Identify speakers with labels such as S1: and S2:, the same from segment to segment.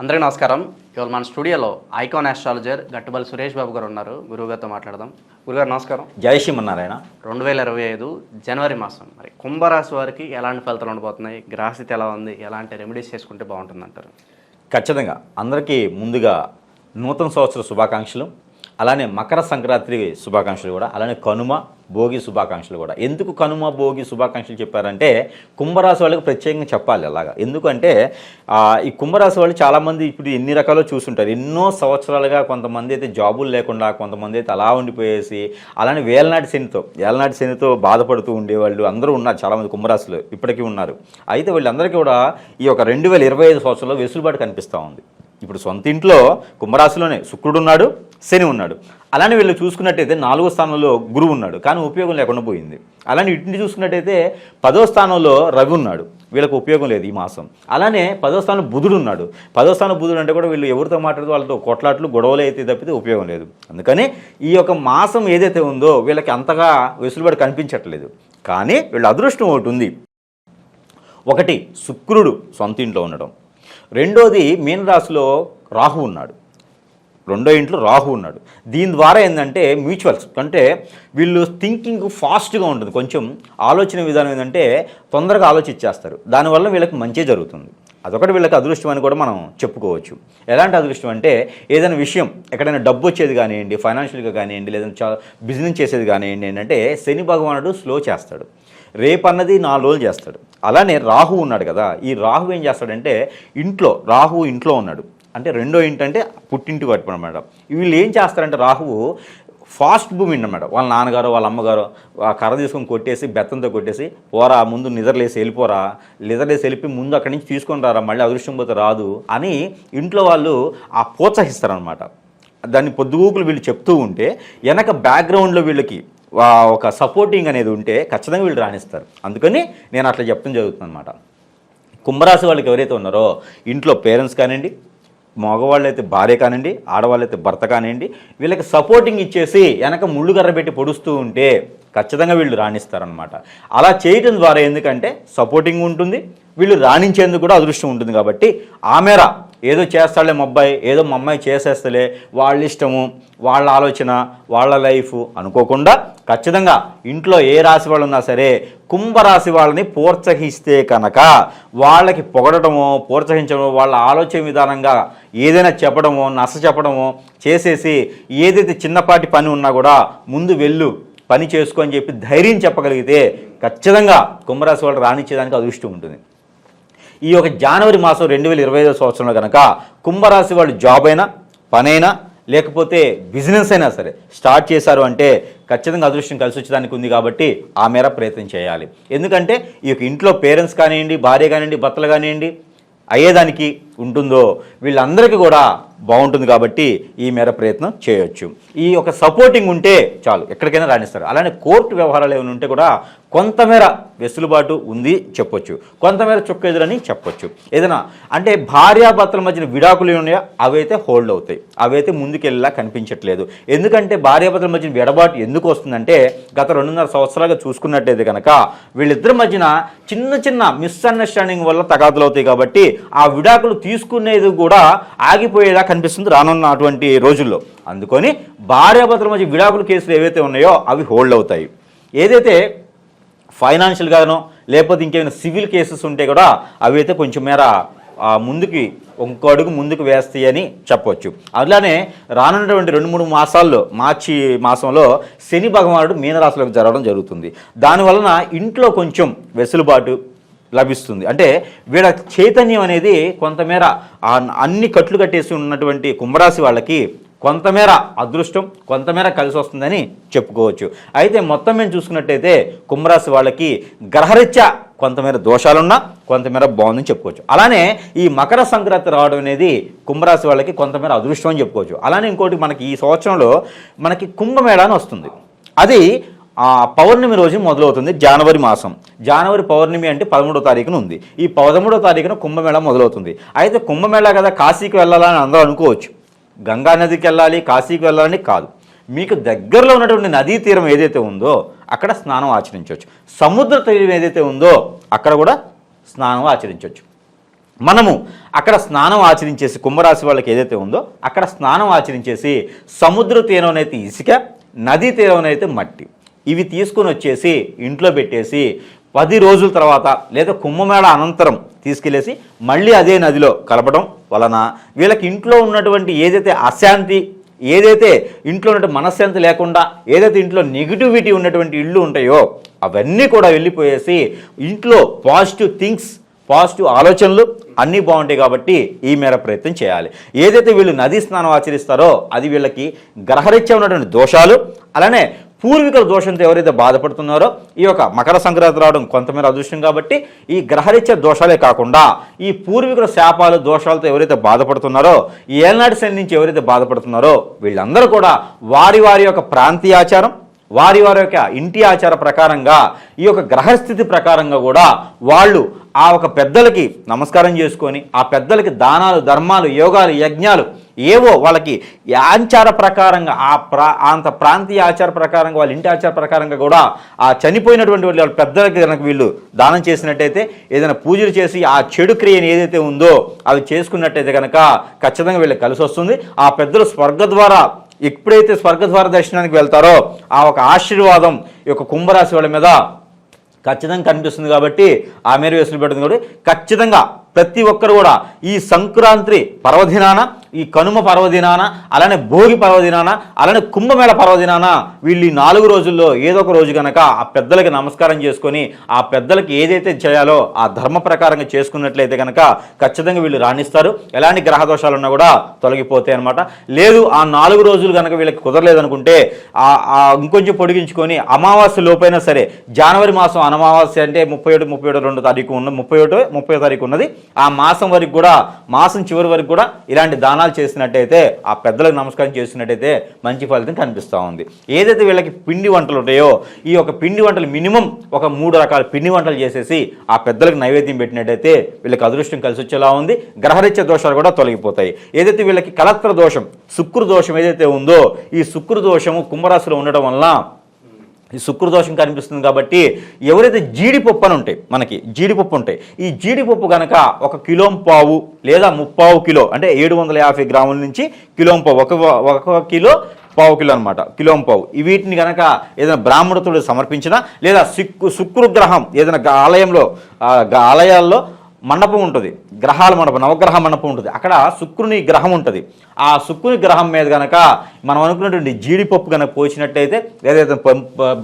S1: అందరికీ నమస్కారం. ఇవాళ మన స్టూడియోలో ఐకాన్ ఆస్ట్రాలజర్ గట్టుబల్ సురేష్ బాబు గారు ఉన్నారు. గురువుగారితో మాట్లాడదాం. గురుగారు నమస్కారం.
S2: జై శ్రీమన్నారాయణ.
S1: రెండు వేల ఇరవై ఐదు జనవరి మాసం. మరి కుంభరాశి వారికి ఎలాంటి ఫలితాలు ఉండబోతున్నాయి? గ్రహస్థితి ఎలా ఉంది? ఎలాంటి రెమెడీస్ చేసుకుంటే బాగుంటుంది అంటారు
S2: ఖచ్చితంగా. అందరికీ ముందుగా నూతన సంవత్సర శుభాకాంక్షలు. అలానే మకర సంక్రాంతి శుభాకాంక్షలు కూడా. అలానే కనుమ భోగి శుభాకాంక్షలు కూడా. ఎందుకు కనుమ భోగి శుభాకాంక్షలు చెప్పారంటే కుంభరాశి వాళ్ళకి ప్రత్యేకంగా చెప్పాలి అలాగా. ఎందుకంటే ఈ కుంభరాశి వాళ్ళు చాలామంది ఇప్పుడు ఎన్ని రకాలు చూసుంటారు. ఎన్నో సంవత్సరాలుగా కొంతమంది అయితే జాబులు లేకుండా కొంతమంది అయితే అలా ఉండిపోయేసి అలానే వేలనాటి శనితో వేలనాటి శనితో బాధపడుతూ ఉండేవాళ్ళు అందరూ ఉన్నారు చాలామంది కుంభరాశులు ఇప్పటికీ ఉన్నారు. అయితే వీళ్ళందరికీ కూడా ఈ యొక్క రెండు వేల ఇరవై ఐదు సంవత్సరంలో వెసులుబాటు కనిపిస్తూ ఉంది. ఇప్పుడు సొంత ఇంట్లో కుంభరాశిలోనే శుక్రుడు ఉన్నాడు శని ఉన్నాడు. అలానే వీళ్ళు చూసుకున్నట్టయితే నాలుగో స్థానంలో గురువు ఉన్నాడు. కానీ ఉపయోగం లేకుండా పోయింది. అలానే ఇటుని చూసుకున్నట్టయితే పదో స్థానంలో రవి ఉన్నాడు. వీళ్ళకి ఉపయోగం లేదు ఈ మాసం. అలానే పదో స్థానం బుధుడు ఉన్నాడు. పదో స్థానం బుధుడు అంటే కూడా వీళ్ళు ఎవరితో మాట్లాడుతూ వాళ్ళతో కొట్లాట్లు గొడవలు అయితే తప్పితే ఉపయోగం లేదు. అందుకని ఈ యొక్క మాసం ఏదైతే ఉందో వీళ్ళకి అంతగా వెసులుబడి కనిపించట్లేదు. కానీ వీళ్ళ అదృష్టం ఒకటి ఉంది. ఒకటి శుక్రుడు సొంత ఇంట్లో ఉండడం. రెండోది మీనరాశిలో రాహు ఉన్నాడు. రెండో ఇంట్లో రాహు ఉన్నాడు. దీని ద్వారా ఏంటంటే మ్యూచువల్స్ అంటే వీళ్ళు థింకింగ్ ఫాస్ట్గా ఉంటుంది. కొంచెం ఆలోచన విధానం ఏంటంటే తొందరగా ఆలోచించేస్తారు. దానివల్ల వీళ్ళకి మంచి జరుగుతుంది. అదొకటి వీళ్ళకి అదృష్టం అని కూడా మనం చెప్పుకోవచ్చు. ఎలాంటి అదృష్టం అంటే ఏదైనా విషయం ఎక్కడైనా డబ్బు వచ్చేది కానివ్వండి ఫైనాన్షియల్గా కానివ్వండి లేదంటే చాలా బిజినెస్ చేసేది కానివ్వండి ఏంటంటే శని భగవానుడు స్లో చేస్తాడు. రేపు అన్నది నాలుగు రోజులు చేస్తాడు. అలానే రాహు ఉన్నాడు కదా ఈ రాహు ఏం చేస్తాడంటే ఇంట్లో రాహు ఇంట్లో ఉన్నాడు. అంటే రెండో ఏంటంటే పుట్టింటి పట్టు అనమాట వీళ్ళు ఏం చేస్తారంటే రాహువు ఫాస్ట్ భూమి అనమాట వాళ్ళ నాన్నగారు వాళ్ళ అమ్మగారు ఆ కర్ర తీసుకొని కొట్టేసి బెత్తంతో కొట్టేసి పోరా ముందు నిద్రలేసి వెళ్ళిపోరా నిద్రలేసి వెళ్ళిపోయి ముందు అక్కడి నుంచి తీసుకొని రారా మళ్ళీ అదృష్టం పోతే రాదు అని ఇంట్లో వాళ్ళు ఆ ప్రోత్సహిస్తారనమాట దాన్ని పొద్దుగూకులు వీళ్ళు చెప్తూ ఉంటే వెనక బ్యాక్గ్రౌండ్లో వీళ్ళకి ఒక సపోర్టింగ్ అనేది ఉంటే ఖచ్చితంగా వీళ్ళు రాణిస్తారు. అందుకని నేను అట్లా చెప్తాం జరుగుతుంది అనమాట కుంభరాశి వాళ్ళకి ఎవరైతే ఉన్నారో ఇంట్లో పేరెంట్స్ కానివ్వండి మగవాళ్ళు అయితే భార్య కానివ్వండి ఆడవాళ్ళు అయితే భర్త కానివ్వండి వీళ్ళకి సపోర్టింగ్ ఇచ్చేసి వెనక ముళ్ళుగర్ర పెట్టి పొడుస్తూ ఉంటే ఖచ్చితంగా వీళ్ళు రాణిస్తారనమాట అలా చేయటం ద్వారా ఎందుకంటే సపోర్టింగ్ ఉంటుంది వీళ్ళు రాణించేందుకు కూడా అదృష్టం ఉంటుంది కాబట్టి ఆ మేర ఏదో చేస్తాడులే మా అబ్బాయి ఏదో మా అమ్మాయి చేసేస్తలే వాళ్ళ ఇష్టము వాళ్ళ ఆలోచన వాళ్ళ లైఫ్ అనుకోకుండా ఖచ్చితంగా ఇంట్లో ఏ రాశి వాళ్ళు ఉన్నా సరే కుంభరాశి వాళ్ళని ప్రోత్సహిస్తే కనుక వాళ్ళకి పొగడటమో ప్రోత్సహించడమో వాళ్ళ ఆలోచన విధానంగా ఏదైనా చెప్పడమో నస చెప్పడమో చేసేసి ఏదైతే చిన్నపాటి పని ఉన్నా కూడా ముందు వెళ్ళు పని చేసుకో అని చెప్పి ధైర్యం చెప్పగలిగితే ఖచ్చితంగా కుంభరాశి వాళ్ళు రాణించేదానికి అదృష్టం ఉంటుంది. ఈ యొక్క జనవరి మాసం రెండు వేల ఇరవై ఐదో సంవత్సరంలో కనుక కుంభరాశి వాళ్ళు జాబ్ అయినా పనైనా లేకపోతే బిజినెస్ అయినా సరే స్టార్ట్ చేశారు అంటే ఖచ్చితంగా అదృష్టం కలిసి వచ్చేదానికి ఉంది కాబట్టి ఆ మేర ప్రయత్నం చేయాలి. ఎందుకంటే ఈ యొక్క ఇంట్లో పేరెంట్స్ కానివ్వండి భార్య కానివ్వండి భర్తలు కానివ్వండి అయ్యేదానికి ఉంటుందో వీళ్ళందరికీ కూడా బాగుంటుంది కాబట్టి ఈ మేర ప్రయత్నం చేయొచ్చు. ఈ యొక్క సపోర్టింగ్ ఉంటే చాలు ఎక్కడికైనా రాణిస్తారు. అలానే కోర్టు వ్యవహారాలు ఏమైనా ఉంటే కూడా కొంతమేర వెసులుబాటు ఉంది చెప్పొచ్చు. కొంతమేర చుక్క ఎదురని చెప్పొచ్చు. ఏదైనా అంటే భార్యాభర్తల మధ్యన విడాకులు ఉన్నాయో? అవైతే హోల్డ్ అవుతాయి. అవైతే ముందుకెళ్ళేలా కనిపించట్లేదు. ఎందుకంటే భార్యాభర్తల మధ్యన విడబాటు ఎందుకు వస్తుందంటే గత రెండున్నర సంవత్సరాలుగా చూసుకున్నట్టయితే కనుక వీళ్ళిద్దరి మధ్యన చిన్న చిన్న మిస్అండర్స్టాండింగ్ వల్ల తగాదులు అవుతాయి కాబట్టి ఆ విడాకులు తీసుకునేది కూడా ఆగిపోయేలా కనిపిస్తుంది రానున్న అటువంటి రోజుల్లో. అందుకొని భార్యాభర్తల మధ్య విడాకుల కేసులు ఏవైతే ఉన్నాయో అవి హోల్డ్ అవుతాయి. ఏదైతే ఫైనాన్షియల్గానో లేకపోతే ఇంకేమైనా సివిల్ కేసెస్ ఉంటే కూడా అవి అయితే కొంచెం మేర ముందుకి ఇంకో అడుగు ముందుకు వేస్తాయి అని చెప్పొచ్చు. అలానే రానున్నటువంటి రెండు మూడు మాసాల్లో మార్చి మాసంలో శని భగవానుడు మీనరాశిలోకి జరగడం జరుగుతుంది. దానివలన ఇంట్లో కొంచెం వెసులుబాటు లభిస్తుంది. అంటే వీళ్ళ చైతన్యం అనేది కొంతమేర అన్ని కట్లు కట్టేసి ఉన్నటువంటి కుంభరాశి వాళ్ళకి కొంతమేర అదృష్టం కొంతమేర కలిసి వస్తుందని చెప్పుకోవచ్చు. అయితే మొత్తం మేము చూసుకున్నట్టయితే కుంభరాశి వాళ్ళకి గ్రహరీత్యా కొంతమేర దోషాలున్నా కొంతమేర బాగుందని చెప్పుకోవచ్చు. అలానే ఈ మకర సంక్రాంతి రావడం అనేది కుంభరాశి వాళ్ళకి కొంతమేర అదృష్టం అని చెప్పుకోవచ్చు. అలానే ఇంకోటి మనకి ఈ సంవత్సరంలో మనకి కుంభమేళ అని వస్తుంది. అది పౌర్ణమి రోజు మొదలవుతుంది జనవరి మాసం. జనవరి పౌర్ణమి అంటే పదమూడో తారీఖున ఉంది. ఈ పదమూడో తారీఖున కుంభమేళ మొదలవుతుంది. అయితే కుంభమేళ కదా కాశీకి వెళ్ళాలని అందరూ అనుకోవచ్చు. గంగా నదికి వెళ్ళాలి కాశీకి వెళ్ళాలని కాదు. మీకు దగ్గరలో ఉన్నటువంటి నదీ తీరం ఏదైతే ఉందో అక్కడ స్నానం ఆచరించవచ్చు. సముద్ర తీరం ఏదైతే ఉందో అక్కడ కూడా స్నానం ఆచరించవచ్చు. మనము అక్కడ స్నానం ఆచరించేసి కుంభరాశి వాళ్ళకి ఏదైతే ఉందో అక్కడ స్నానం ఆచరించేసి సముద్ర తీరంనైతే ఇసుక నదీ తీరంనైతే మట్టి. ఇవి తీసుకొని వచ్చేసి ఇంట్లో పెట్టేసి పది రోజుల తర్వాత లేదా కుంభమేళ అనంతరం తీసుకెళ్ళేసి మళ్ళీ అదే నదిలో కలపడం వలన వీళ్ళకి ఇంట్లో ఉన్నటువంటి ఏదైతే అశాంతి ఏదైతే ఇంట్లో ఉన్నటువంటి మనశ్శాంతి లేకుండా ఏదైతే ఇంట్లో నెగిటివిటీ ఉన్నటువంటి ఇళ్ళు ఉంటాయో అవన్నీ కూడా వెళ్ళిపోయేసి ఇంట్లో పాజిటివ్ థింగ్స్ పాజిటివ్ ఆలోచనలు అన్నీ బాగుంటాయి కాబట్టి ఈ మేర ప్రయత్నం చేయాలి. ఏదైతే వీళ్ళు నదీ స్నానం ఆచరిస్తారో అది వీళ్ళకి గ్రహరీత్యా ఉన్నటువంటి దోషాలు అలానే పూర్వీకుల దోషంతో ఎవరైతే బాధపడుతున్నారో ఈ యొక్క మకర సంక్రాంతి రావడం కొంతమేర అదృష్టం కాబట్టి ఈ గ్రహరీత్య దోషాలే కాకుండా ఈ పూర్వీకుల శాపాలు దోషాలతో ఎవరైతే బాధపడుతున్నారో ఈ శని నుంచి ఎవరైతే బాధపడుతున్నారో వీళ్ళందరూ కూడా వారి వారి యొక్క ప్రాంతీయ ఆచారం వారి వారి యొక్క ఇంటి ఆచార ప్రకారంగా ఈ యొక్క గ్రహస్థితి ప్రకారంగా కూడా వాళ్ళు ఆ ఒక పెద్దలకి నమస్కారం చేసుకొని ఆ పెద్దలకి దానాలు ధర్మాలు యోగాలు యజ్ఞాలు ఏవో వాళ్ళకి ఆచార ప్రకారంగా ఆ ప్రా అంత ప్రాంతీయ ఆచార ప్రకారంగా వాళ్ళ ఇంటి ఆచార ప్రకారంగా కూడా ఆ చనిపోయినటువంటి వాళ్ళ పెద్దలకి కనుక వీళ్ళు దానం చేసినట్టయితే ఏదైనా పూజలు చేసి ఆ చెడు క్రియను ఏదైతే ఉందో అవి చేసుకున్నట్టయితే కనుక ఖచ్చితంగా వీళ్ళకి కలిసి వస్తుంది. ఆ పెద్దలు స్వర్గ ద్వారా ఎప్పుడైతే స్వర్గద్వార దర్శనానికి వెళ్తారో ఆ ఒక ఆశీర్వాదం ఈ యొక్క కుంభరాశి వాళ్ళ మీద ఖచ్చితంగా కనిపిస్తుంది కాబట్టి ఆ మేర వేసులు పెడుతుంది కాబట్టి ఖచ్చితంగా ప్రతి ఒక్కరు కూడా ఈ సంక్రాంతి పర్వదినాన ఈ కనుమ పర్వదినాన అలానే భోగి పర్వదినాన అలానే కుంభమేళ పర్వదినాన వీళ్ళు ఈ నాలుగు రోజుల్లో ఏదో ఒక రోజు కనుక ఆ పెద్దలకి నమస్కారం చేసుకొని ఆ పెద్దలకి ఏదైతే చేయాలో ఆ ధర్మ ప్రకారంగా చేసుకున్నట్లయితే కనుక ఖచ్చితంగా వీళ్ళు రాణిస్తారు. ఎలాంటి గ్రహదోషాలు ఉన్నా కూడా తొలగిపోతాయి అనమాట లేదు ఆ నాలుగు రోజులు కనుక వీళ్ళకి కుదరలేదనుకుంటే ఆ ఇంకొంచెం పొడిగించుకొని అమావాస్య లోపైనా సరే జనవరి మాసం అనమావాస్య అంటే ముప్పై ఏడు ముప్పై ఏడు రెండు తారీఖు ఉన్న ముప్పై ఒకటి ముప్పై తారీఖు ఉన్నది. ఆ మాసం వరకు కూడా మాసం చివరి వరకు కూడా ఇలాంటి దానాలు చేసినట్టయితే ఆ పెద్దలకు నమస్కారం చేసినట్టయితే మంచి ఫలితం కనిపిస్తూ ఉంది. ఏదైతే వీళ్ళకి పిండి వంటలు ఉంటాయో ఈ యొక్క పిండి వంటలు మినిమం ఒక మూడు రకాల పిండి వంటలు చేసేసి ఆ పెద్దలకు నైవేద్యం పెట్టినట్టయితే వీళ్ళకి అదృష్టం కలిసి వచ్చేలా ఉంది. గ్రహరీత్య దోషాలు కూడా తొలగిపోతాయి. ఏదైతే వీళ్ళకి కలత్ర దోషం శుక్ర దోషం ఏదైతే ఉందో ఈ శుక్ర దోషము కుంభరాశిలో ఉండడం వల్ల ఈ శుక్రదోషం కనిపిస్తుంది కాబట్టి ఎవరైతే జీడిపప్పు అని ఉంటాయి మనకి జీడిపప్పు ఉంటాయి ఈ జీడిపప్పు కనుక ఒక కిలో పావు లేదా ముప్పావు కిలో అంటే ఏడు వందల యాభై గ్రాముల నుంచి కిలో పావు ఒక ఒక కిలో పావు కిలో అనమాట కిలో పావు. వీటిని కనుక ఏదైనా బ్రాహ్మణతుడు సమర్పించినా లేదా శుక్రు శుక్రగ్రహం ఏదైనా ఆలయంలో ఆలయాల్లో మండపం ఉంటుంది. గ్రహాల మండపం నవగ్రహ మండపం ఉంటుంది. అక్కడ శుక్రుని గ్రహం ఉంటుంది. ఆ శుక్రుని గ్రహం మీద కనుక మనం అనుకున్నటువంటి జీడిపప్పు కనుక పోసినట్టయితే ఏదైతే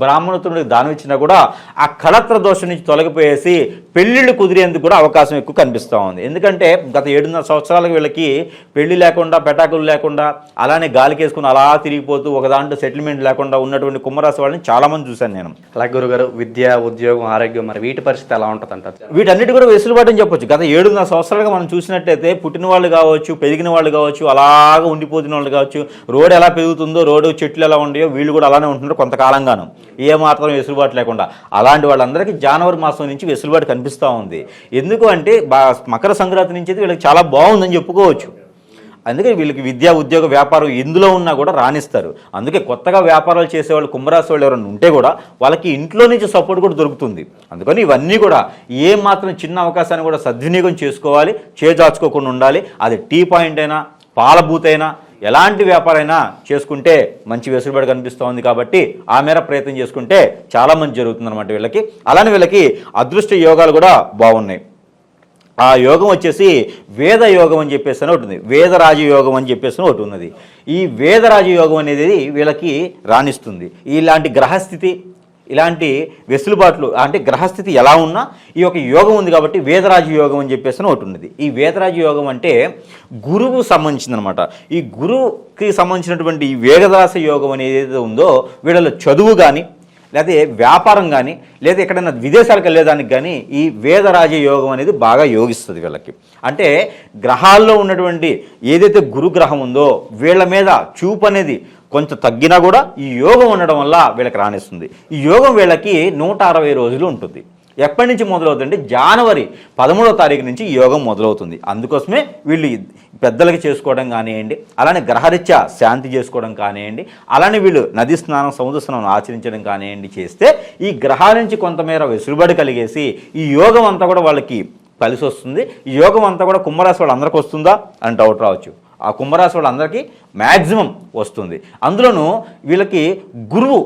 S2: బ్రాహ్మణుడికి దానం ఇచ్చినా కూడా ఆ కళత్ర దోషం నుంచి తొలగిపోయేసి పెళ్ళిళ్ళు కుదిరేందుకు కూడా అవకాశం ఎక్కువ కనిపిస్తూ ఉంది. ఎందుకంటే గత ఏడున్నర సంవత్సరాలకు వీళ్ళకి పెళ్ళి లేకుండా పెటాకులు లేకుండా అలానే గాలికేసుకుని అలా తిరిగిపోతూ ఒక దాంట్లో సెటిల్మెంట్ లేకుండా ఉన్నటువంటి కుంభరాశి వాళ్ళని చాలామంది చూశాను నేను.
S1: అలాగే గురుగారు విద్య ఉద్యోగం ఆరోగ్యం మరి వీటి పరిస్థితి ఎలా ఉంటుంది అంటారు
S2: వీటన్నిటి కూడా వెసులుబాటు అని చెప్పొచ్చు గత ఏడున్నర సంవత్సరాలుగా మనం చూసినట్టయితే పుట్టిన వాళ్ళు కావచ్చు పెరిగిన వాళ్ళు కావచ్చు అలాగా ఉండిపోతున్న వాళ్ళు కావచ్చు రోడ్ ఎలా పెరుగుతుందో రోడ్డు చెట్లు ఎలా ఉండయో వీళ్ళు కూడా అలానే ఉంటున్నారు కొంతకాలంగాను. ఏ మాత్రం వెసులుబాటు లేకుండా. అలాంటి వాళ్ళందరికీ జనవరి మాసం నుంచి వెసులుబాటు కనిపిస్తూ ఉంది. ఎందుకు అంటే బా మకర సంక్రాంతి నుంచి అయితే వీళ్ళకి చాలా బాగుందని చెప్పుకోవచ్చు. అందుకే వీళ్ళకి విద్యా ఉద్యోగ వ్యాపారం ఎందులో ఉన్నా కూడా రాణిస్తారు. అందుకే కొత్తగా వ్యాపారాలు చేసేవాళ్ళు కుంభరాశి వాళ్ళు ఎవరైనా ఉంటే కూడా వాళ్ళకి ఇంట్లో నుంచి సపోర్ట్ కూడా దొరుకుతుంది. అందుకని ఇవన్నీ కూడా ఏ మాత్రం చిన్న అవకాశాన్ని కూడా సద్వినియోగం చేసుకోవాలి చేజార్చుకోకుండా ఉండాలి. అది టీ పాయింట్ అయినా పాలబూత్ అయినా ఎలాంటి వ్యాపారైనా చేసుకుంటే మంచి వెసులుబాటు కనిపిస్తోంది కాబట్టి ఆ మేర ప్రయత్నం చేసుకుంటే చాలా మంచి వీళ్ళకి. అలానే వీళ్ళకి అదృష్ట యోగాలు కూడా బాగున్నాయి. ఆ యోగం వచ్చేసి వేద యోగం అని చెప్పేసి అని ఒకటి ఉంది. యోగం అని చెప్పేసి ఒకటి ఉన్నది. ఈ వేదరాజయోగం అనేది వీళ్ళకి రాణిస్తుంది. ఇలాంటి గ్రహస్థితి ఇలాంటి వెసులుబాట్లు అంటే గ్రహస్థితి ఎలా ఉన్నా ఈ యొక్క యోగం ఉంది కాబట్టి వేదరాజు యోగం అని చెప్పేసి ఒకటి ఉన్నది. ఈ వేదరాజు యోగం అంటే గురువు సంబంధించింది అనమాట ఈ గురువుకి సంబంధించినటువంటి ఈ వేదరాస యోగం అనేది ఏదైతే ఉందో వీళ్ళలో చదువు కానీ లేదా వ్యాపారం కానీ లేదా ఎక్కడైనా విదేశాలకు వెళ్ళేదానికి కానీ ఈ వేదరాజ యోగం అనేది బాగా యోగిస్తుంది వీళ్ళకి. అంటే గ్రహాల్లో ఉన్నటువంటి ఏదైతే గురుగ్రహం ఉందో వీళ్ళ మీద చూపు అనేది కొంచెం తగ్గినా కూడా ఈ యోగం ఉండడం వల్ల వీళ్ళకి రాణిస్తుంది ఈ యోగం వీళ్ళకి నూట అరవై రోజులు ఉంటుంది. ఎప్పటి నుంచి మొదలవుతుందంటే జనవరి పదమూడో తారీఖు నుంచి యోగం మొదలవుతుంది. అందుకోసమే వీళ్ళు పెద్దలకి చేసుకోవడం కానివ్వండి అలానే గ్రహరీత్యా శాంతి చేసుకోవడం కానివ్వండి అలానే వీళ్ళు నది స్నానం సముద్ర స్నానం ఆచరించడం కానివ్వండి చేస్తే ఈ గ్రహాల నుంచి కొంతమేర వెసులుబడి కలిగేసి ఈ యోగం అంతా కూడా వాళ్ళకి కలిసి వస్తుంది. ఈ యోగం అంతా కూడా కుంభరాశి వాళ్ళందరికీ వస్తుందా అని డౌట్ రావచ్చు. ఆ కుంభరాశి వాళ్ళందరికీ మ్యాక్సిమం వస్తుంది. అందులోనూ వీళ్ళకి గురువు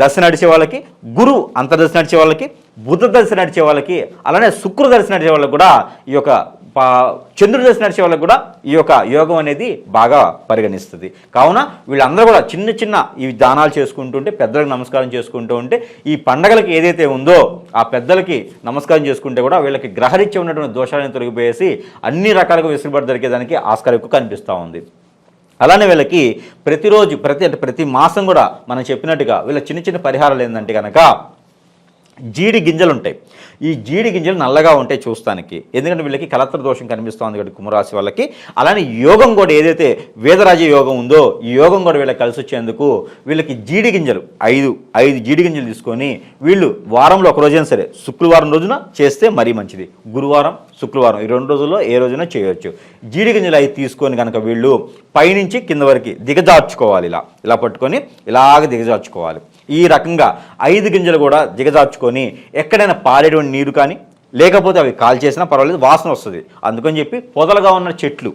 S2: దశ నడిచే వాళ్ళకి గురువు అంతర్దశ నడిచే వాళ్ళకి బుధ దశ నడిచే వాళ్ళకి అలానే శుక్ర దశ నడిచే వాళ్ళకి కూడా ఈ యొక్క పా- చంద్రుడి దశ నడిచే వాళ్ళకి కూడా ఈ యొక్క యోగం అనేది బాగా పరిగణిస్తుంది. కావున వీళ్ళందరూ కూడా చిన్న చిన్న ఈ దానాలు చేసుకుంటుంటే పెద్దలకు నమస్కారం చేసుకుంటూ ఉంటే ఈ పండగలకి ఏదైతే ఉందో ఆ పెద్దలకి నమస్కారం చేసుకుంటే కూడా వీళ్ళకి గ్రహరీత్యా ఉన్నటువంటి దోషాలను తొలగిపోయేసి అన్ని రకాలుగా వెసులుబాటు దొరికేదానికి ఆస్కారం ఎక్కువ కనిపిస్తూ ఉంది. అలానే వీళ్ళకి ప్రతిరోజు ప్రతి అంటే ప్రతి మాసం కూడా మనం చెప్పినట్టుగా వీళ్ళ చిన్న చిన్న పరిహారాలు ఏంటంటే కనుక జీడి గింజలు ఉంటాయి ఈ జీడి గింజలు నల్లగా ఉంటాయి చూస్తానికి. ఎందుకంటే వీళ్ళకి కలత్ర దోషం కనిపిస్తుంది కాబట్టి కుంభరాశి వాళ్ళకి. అలానే యోగం కూడా ఏదైతే వేదరాజ యోగం ఉందో ఈ యోగం కూడా వీళ్ళకి కలిసి వచ్చేందుకు వీళ్ళకి జీడి గింజలు ఐదు ఐదు జీడి గింజలు తీసుకొని వీళ్ళు వారంలో ఒక రోజైనా సరే శుక్రవారం రోజున చేస్తే మరీ మంచిది. గురువారం శుక్రవారం ఈ రెండు రోజుల్లో ఏ రోజున చేయొచ్చు. జీడి గింజలు అవి తీసుకొని కనుక వీళ్ళు పైనుంచి కింద వరకు దిగజార్చుకోవాలి ఇలా. ఇలా పట్టుకొని ఇలాగ దిగజార్చుకోవాలి. ఈ రకంగా ఐదు గింజలు కూడా దిగజార్చుకొని ఎక్కడైనా పారేటువంటి నీరు కానీ లేకపోతే అవి కాల్ చేసినా పర్వాలేదు వాసన వస్తుంది. అందుకని చెప్పి పొదలుగా ఉన్న చెట్లు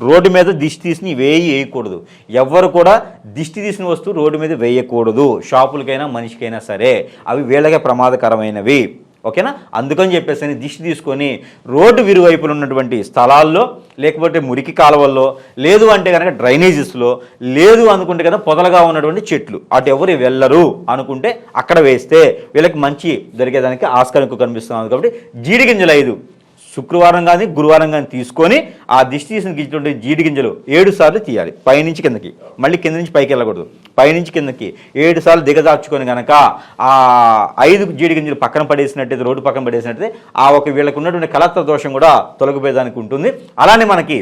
S2: రోడ్డు మీద దిష్టి తీసి వేయి వేయకూడదు. ఎవ్వరు కూడా దిష్టి తీసిన వస్తువు రోడ్డు మీద వేయకూడదు. షాపులకైనా మనిషికైనా సరే. అవి వీళ్ళకే ప్రమాదకరమైనవి. ఓకేనా? అందుకని చెప్పేసి అని దిష్టి తీసుకొని రోడ్డు విరువైపులు ఉన్నటువంటి స్థలాల్లో లేకపోతే మురికి కాలువల్లో లేదు అంటే కనుక డ్రైనేజెస్లో లేదు అనుకుంటే కదా పొదలుగా ఉన్నటువంటి చెట్లు. అటు ఎవరు వెళ్ళరు అనుకుంటే అక్కడ వేస్తే వీళ్ళకి మంచి దొరికేదానికి ఆస్కారం ఎక్కువ కనిపిస్తుంది. కాబట్టి జీడి గింజలు ఐదు శుక్రవారం కానీ గురువారం కానీ తీసుకొని ఆ దిష్టి తీసిన గిచ్చినటువంటి జీడి గింజలు ఏడు సార్లు తీయాలి. పైనుంచి కిందకి. మళ్ళీ కింద నుంచి పైకి వెళ్ళకూడదు. పైనుంచి కిందకి ఏడు సార్లు దిగదార్చుకొని కనుక ఆ ఐదు జీడి గింజలు పక్కన పడేసినట్టయితే రోడ్డు పక్కన పడేసినట్టయితే ఆ ఒక వీళ్ళకు ఉన్నటువంటి కలత్ర దోషం కూడా తొలగిపోయేదానికి ఉంటుంది. అలానే మనకి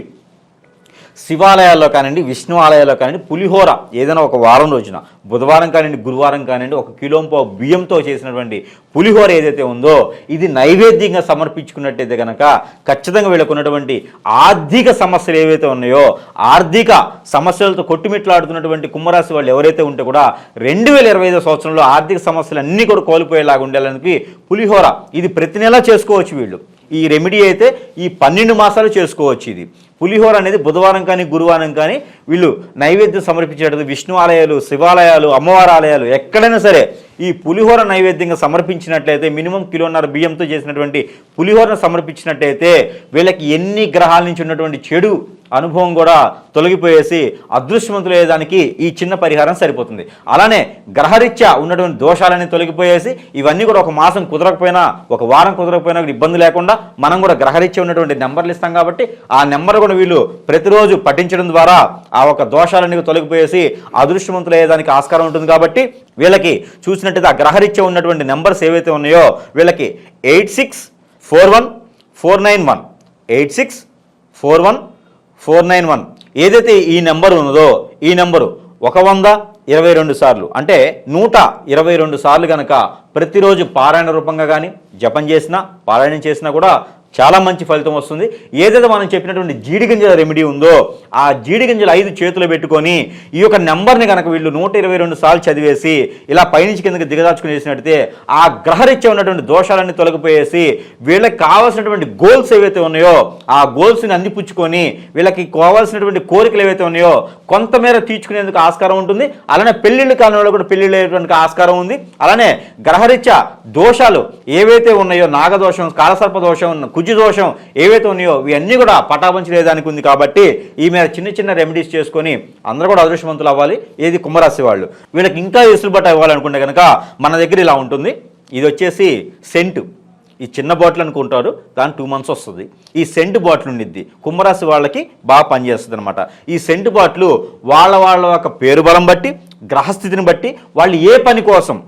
S2: శివాలయాల్లో కానివ్వండి విష్ణు ఆలయాల్లో కానివ్వండి పులిహోర ఏదైనా ఒక వారం రోజున బుధవారం కానివ్వండి గురువారం కానివ్వండి ఒక కిలోంపో బియ్యంతో చేసినటువంటి పులిహోర ఏదైతే ఉందో ఇది నైవేద్యంగా సమర్పించుకున్నట్టయితే కనుక ఖచ్చితంగా వీళ్ళకున్నటువంటి ఆర్థిక సమస్యలు ఏవైతే ఉన్నాయో ఆర్థిక సమస్యలతో కొట్టుమిట్లాడుతున్నటువంటి కుంభరాశి వాళ్ళు ఎవరైతే ఉంటే కూడా రెండు వేల ఇరవై ఐదో సంవత్సరంలో ఆర్థిక సమస్యలు అన్నీ కూడా కోల్పోయేలాగా ఉండాలని పులిహోర ఇది ప్రతి నెలా చేసుకోవచ్చు వీళ్ళు. ఈ రెమెడీ అయితే ఈ పన్నెండు మాసాలు చేసుకోవచ్చు ఇది. పులిహోర అనేది బుధవారం కానీ గురువారం కానీ వీళ్ళు నైవేద్యం సమర్పించేటప్పుడు విష్ణు ఆలయాలు శివాలయాలు అమ్మవారి ఆలయాలు ఎక్కడైనా సరే ఈ పులిహోర నైవేద్యంగా సమర్పించినట్లయితే మినిమం కిలోన్నర బియ్యంతో చేసినటువంటి పులిహోరను సమర్పించినట్లయితే వీళ్ళకి ఎన్ని గ్రహాల నుంచి ఉన్నటువంటి చెడు అనుభవం కూడా తొలగిపోయేసి అదృశ్యవంతులయ్యేదానికి ఈ చిన్న పరిహారం సరిపోతుంది. అలానే గ్రహరీత్యా ఉన్నటువంటి దోషాలన్నీ తొలగిపోయేసి ఇవన్నీ కూడా ఒక మాసం కుదరకపోయినా ఒక వారం కుదరకపోయినా కూడా ఇబ్బంది లేకుండా మనం కూడా గ్రహరీత్యా ఉన్నటువంటి నెంబర్లు ఇస్తాం కాబట్టి ఆ నెంబర్ కూడా వీళ్ళు ప్రతిరోజు పఠించడం ద్వారా ఆ ఒక దోషాలన్నీ తొలగిపోయేసి అదృష్టవంతులయ్యేదానికి ఆస్కారం ఉంటుంది కాబట్టి వీళ్ళకి చూసినట్టయితే ఆ గ్రహరీత్యా ఉన్నటువంటి నెంబర్స్ ఏవైతే ఉన్నాయో వీళ్ళకి eight six four one four nine one eight six four one four nine one. ఏదైతే ఈ నెంబర్ ఉన్నదో ఈ నెంబరు ఒక వంద ఇరవై రెండు సార్లు. అంటే నూట ఇరవై రెండు సార్లు కనుక ప్రతిరోజు పారాయణ రూపంగా కానీ జపం చేసినా పారాయణం చేసినా కూడా చాలా మంచి ఫలితం వస్తుంది. ఏదైతే మనం చెప్పినటువంటి జీడి గింజల రెమెడీ ఉందో ఆ జీడి గింజలు ఐదు చేతులు పెట్టుకొని ఈ యొక్క నెంబర్ని కనుక వీళ్ళు నూట ఇరవై రెండు సార్లు చదివేసి ఇలా పైనుంచి కిందకి దిగదాచుకుని చేసినట్టయితే ఆ గ్రహరీత్యా ఉన్నటువంటి దోషాలన్నీ తొలగిపోయేసి వీళ్ళకి కావాల్సినటువంటి గోల్స్ ఏవైతే ఉన్నాయో ఆ గోల్స్ని అందిపుచ్చుకొని వీళ్ళకి కావాల్సినటువంటి కోరికలు ఏవైతే ఉన్నాయో కొంతమేర తీర్చుకునేందుకు ఆస్కారం ఉంటుంది. అలానే పెళ్ళిళ్ళు కాలంలో కూడా పెళ్ళిళ్ళు అయ్యేటువంటి ఆస్కారం ఉంది. అలానే గ్రహరీత్యా దోషాలు ఏవైతే ఉన్నాయో నాగదోషం కాలసర్ప దోషం కుజి దోషం ఏవైతే ఉన్నాయో ఇవన్నీ కూడా పటాపంచి లేదానికి ఉంది కాబట్టి ఈ మీద చిన్న చిన్న రెమెడీస్ చేసుకొని అందరూ కూడా అదృష్టవంతులు అవ్వాలి. ఏది కుంభరాశి వాళ్ళు. వీళ్ళకి ఇంకా ఎసులుబాటు ఇవ్వాలనుకుంటే కనుక మన దగ్గర ఇలా ఉంటుంది. ఇది వచ్చేసి సెంటు ఈ చిన్న బాటిల్ అనుకుంటారు. దాని టూ మంత్స్ వస్తుంది. ఈ సెంట్ బాటిల్ ఉండిద్ది. కుంభరాశి వాళ్ళకి బాగా పనిచేస్తుంది అనమాట ఈ సెంట్ బాటిల్ వాళ్ళ వాళ్ళ యొక్క పేరు బలం బట్టి గ్రహస్థితిని బట్టి వాళ్ళు ఏ పని కోసం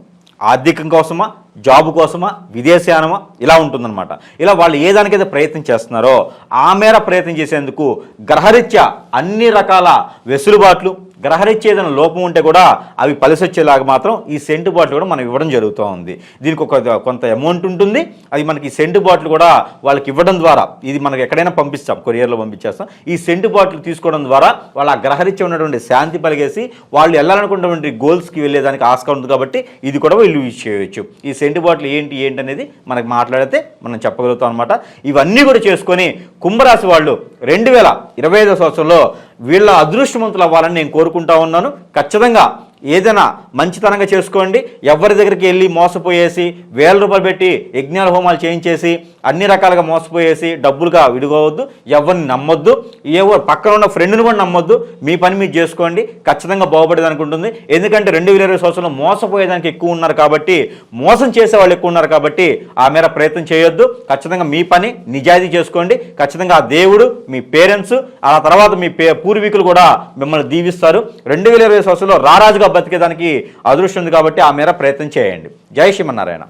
S2: ఆర్థికం కోసమా జాబ్ కోసమా విదేశయానమా ఇలా ఉంటుందన్నమాట. ఇలా వాళ్ళు ఏ దానికైతే ప్రయత్నం చేస్తున్నారో ఆ మేర ప్రయత్నం చేసేందుకు గ్రహరీత్యా అన్ని రకాల వెసులుబాట్లు గ్రహరిచ్ఛేదన ఏదైనా లోపం ఉంటే కూడా అవి పలిసొచ్చేలాగా మాత్రం ఈ సెంటు బాటిల్ కూడా మనం ఇవ్వడం జరుగుతూ ఉంది దీనికి ఒక కొంత అమౌంట్ ఉంటుంది. అది మనకి ఈ సెంటు బాటిల్ కూడా వాళ్ళకి ఇవ్వడం ద్వారా ఇది మనకి ఎక్కడైనా పంపిస్తాం కొరియర్లో పంపించేస్తాం. ఈ సెంటు బాటిల్ తీసుకోవడం ద్వారా వాళ్ళ గ్రహరిచ్ఛ ఉన్నటువంటి శాంతి పలిగేసి వాళ్ళు వెళ్ళాలనుకున్నటువంటి గోల్స్కి వెళ్ళేదానికి ఆస్కారం ఉంది కాబట్టి ఇది కూడా వీళ్ళు యూజ్ చేయవచ్చు ఈ సెంటు బాటిల్ ఏంటి ఏంటి అనేది మనకి మాట్లాడితే మనం చెప్పగలుగుతాం అనమాట ఇవన్నీ కూడా చేసుకొని కుంభరాశి వాళ్ళు రెండు వేల ఇరవై ఐదో సంవత్సరంలో వీళ్ళ అదృష్టవంతులు అవ్వాలని నేను కోరుకుంటా ఉన్నాను. ఖచ్చితంగా ఏదైనా మంచితనంగా చేసుకోండి. ఎవరి దగ్గరికి వెళ్ళి మోసపోయేసి వేల రూపాయలు పెట్టి యజ్ఞాల హోమాలు చేయించేసి అన్ని రకాలుగా మోసపోయేసి డబ్బులుగా విడుకోవద్దు. ఎవరిని నమ్మొద్దు. ఏవో పక్కన ఉన్న ఫ్రెండ్ని కూడా నమ్మొద్దు. మీ పని మీరు చేసుకోండి. ఖచ్చితంగా బాగుపడేదానికి ఉంటుంది. ఎందుకంటే రెండు వేల ఇరవై సంవత్సరంలో మోసపోయేదానికి ఎక్కువ ఉన్నారు కాబట్టి మోసం చేసే వాళ్ళు ఎక్కువ ఉన్నారు కాబట్టి ఆ మేర ప్రయత్నం చేయొద్దు. ఖచ్చితంగా మీ పని నిజాయితీ చేసుకోండి. ఖచ్చితంగా ఆ దేవుడు మీ పేరెంట్స్ ఆ తర్వాత మీ పే పూర్వీకులు కూడా మిమ్మల్ని దీవిస్తారు. రెండు వేల ఇరవై సంవత్సరంలో రారాజుగా బతికేదానికి అదృష్టం ఉంది కాబట్టి ఆ మేర ప్రయత్నం చేయండి. జై శ్రీమన్నారాయణ.